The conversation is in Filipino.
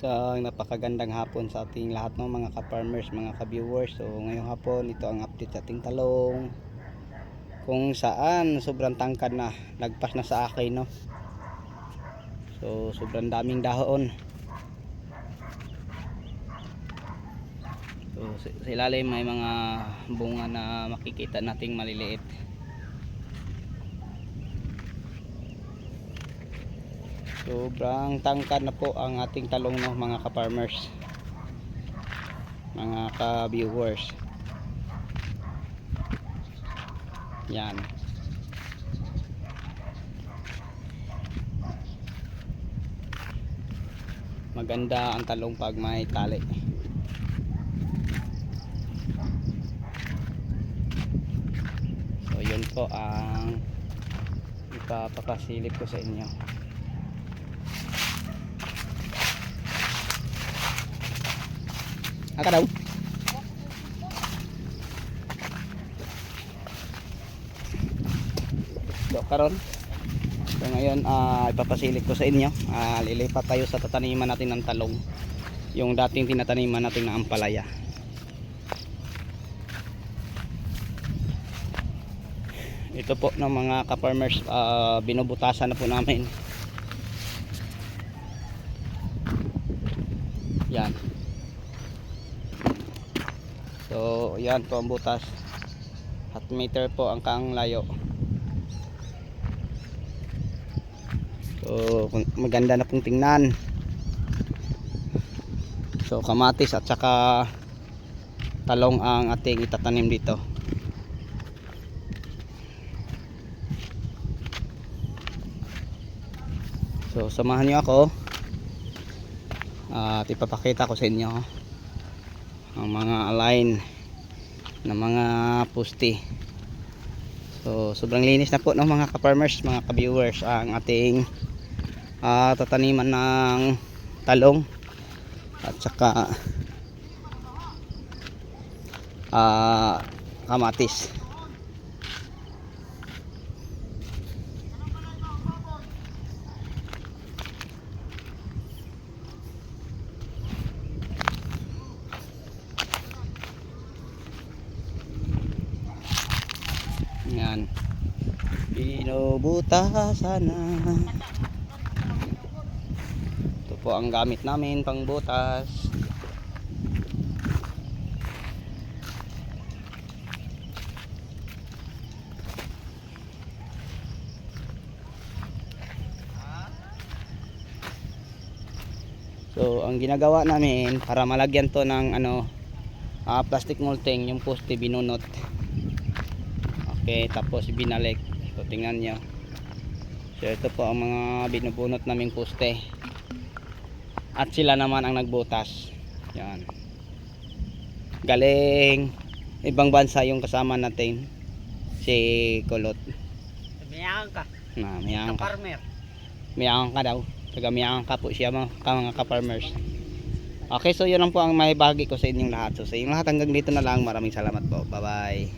Sa napakagandang hapon sa ating lahat ng mga ka-farmers, mga ka-viewers. So ngayong hapon ito ang update sa ating talong. Kung saan sobrang tangkad na, lagpas na sa akin no. So sobrang daming dahon. So sa ilalim may mga bunga na makikita nating maliliit. Sobrang tangkad na po ang ating talong no mga ka-farmers. Mga ka-viewers. Yan. Maganda ang talong pag may tali. So yun po ang ipapakasilip ko sa inyo. Aka daw. So karon. So ngayon ah ipapasilip ko sa inyo. Ah lilipat tayo sa tataniman natin ng talong. Yung dating tinataniman natin na ampalaya. Ito po ng mga ka-farmers ah, binubutasan na po namin. Yan. So, yan po ang butas. Half meter po ang kang layo. So, maganda na pong tingnan. So, kamatis at saka talong ang ating itatanim dito. So, samahan niyo ako. At ipapakita ko sa inyo ang mga align ng mga pusti. So, sobrang linis na po ng mga ka-farmers, mga ka-viewers ang ating ah, tataniman ng talong at saka ah, kamatis. Yan. Binubuta sana. Ito po ang gamit namin pang butas. So, ang ginagawa namin para malagyan to ng ano ah, plastic molding, yung poste binunot. Okay, tapos binalik. So, tingnan nyo. So, ito po ang mga binubunot naming poste. At sila naman ang nagbutas. Yan. Galing ibang bansa yung kasama natin. Si Kulot. Miyakan ka, Na, mayang ka. farmer. Mayang ka daw. Taga mayang ka po siya mga, mga ka-farmers. Okay, so yun lang po ang may bahagi ko sa inyong lahat. So sa inyong lahat hanggang dito na lang. Maraming salamat po. Bye-bye.